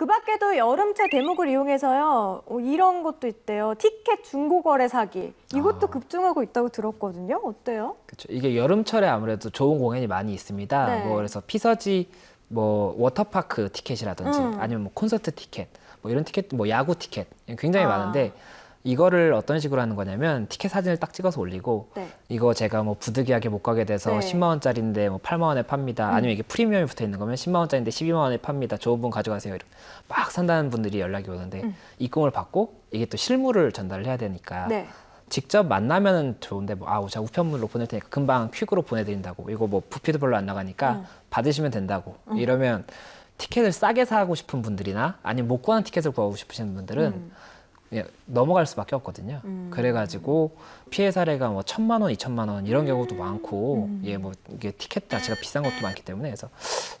그 밖에도 여름철 대목을 이용해서요. 어, 이런 것도 있대요. 티켓 중고 거래 사기. 이것도 아. 급증하고 있다고 들었거든요. 어때요? 그렇죠. 이게 여름철에 아무래도 좋은 공연이 많이 있습니다. 네. 뭐 그래서 피서지 뭐 워터파크 티켓이라든지 음. 아니면 뭐 콘서트 티켓 뭐 이런 티켓 뭐 야구 티켓 굉장히 아. 많은데 이거를 어떤 식으로 하는 거냐면 티켓 사진을 딱 찍어서 올리고 네. 이거 제가 뭐 부득이하게 못 가게 돼서 네. 10만 원짜리인데 뭐 8만 원에 팝니다. 아니면 이게 프리미엄이 붙어 있는 거면 10만 원짜리인데 12만 원에 팝니다. 좋은 분 가져가세요. 이렇게 막 산다는 분들이 연락이 오는데 음. 입금을 받고 이게 또 실물을 전달을 해야 되니까 네. 직접 만나면은 좋은데 뭐 아우 제가 우편물로 보낼 테니까 금방 퀵으로 보내드린다고 이거 뭐 부피도 별로 안 나가니까 음. 받으시면 된다고 이러면 티켓을 싸게 사고 싶은 분들이나 아니면 못 구하는 티켓을 구하고 싶으신 분들은 음. 넘어갈 수밖에 없거든요. 음. 그래가지고 피해 사례가 뭐 천만 원, 이천만 원 이런 경우도 많고 음. 예뭐 이게 티켓 자체가 비싼 것도 많기 때문에 그래서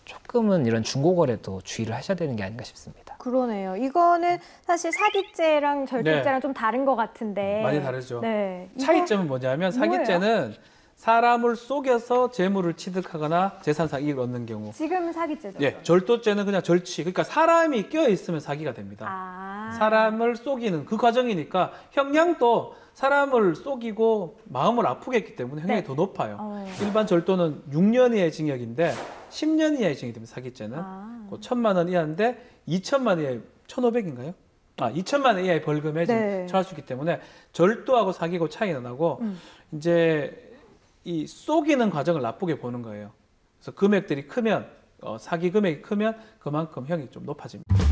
조금은 이런 중고 거래도 주의를 하셔야 되는 게 아닌가 싶습니다. 그러네요. 이거는 사실 사기죄랑 절도죄랑 네. 좀 다른 것 같은데. 많이 다르죠. 네. 차이점은 뭐냐면 사기죄는 사람을 속여서 재물을 취득하거나 재산상 이익을 얻는 경우. 지금은 사기죄죠. 예, 절도죄는 그냥 절취. 그러니까 사람이 껴 있으면 사기가 됩니다. 아. 사람을 속이는 그 과정이니까 형량도 사람을 속이고 마음을 아프게 했기 때문에 형량이 네. 더 높아요. 어. 일반 절도는 6년 이하의 징역인데 10년 이하의 징역이 됩니다. 사기죄는. 아. 그 천만 원 이하인데 2천만 원 이하의 1,500인가요? 아, 2천만 원 이하의 벌금에 네. 처할 수 있기 때문에 절도하고 사기고 차이가 나고 음. 이제 이 속이는 과정을 나쁘게 보는 거예요. 그래서 금액들이 크면 어, 사기 금액이 크면 그만큼 형이 좀 높아집니다.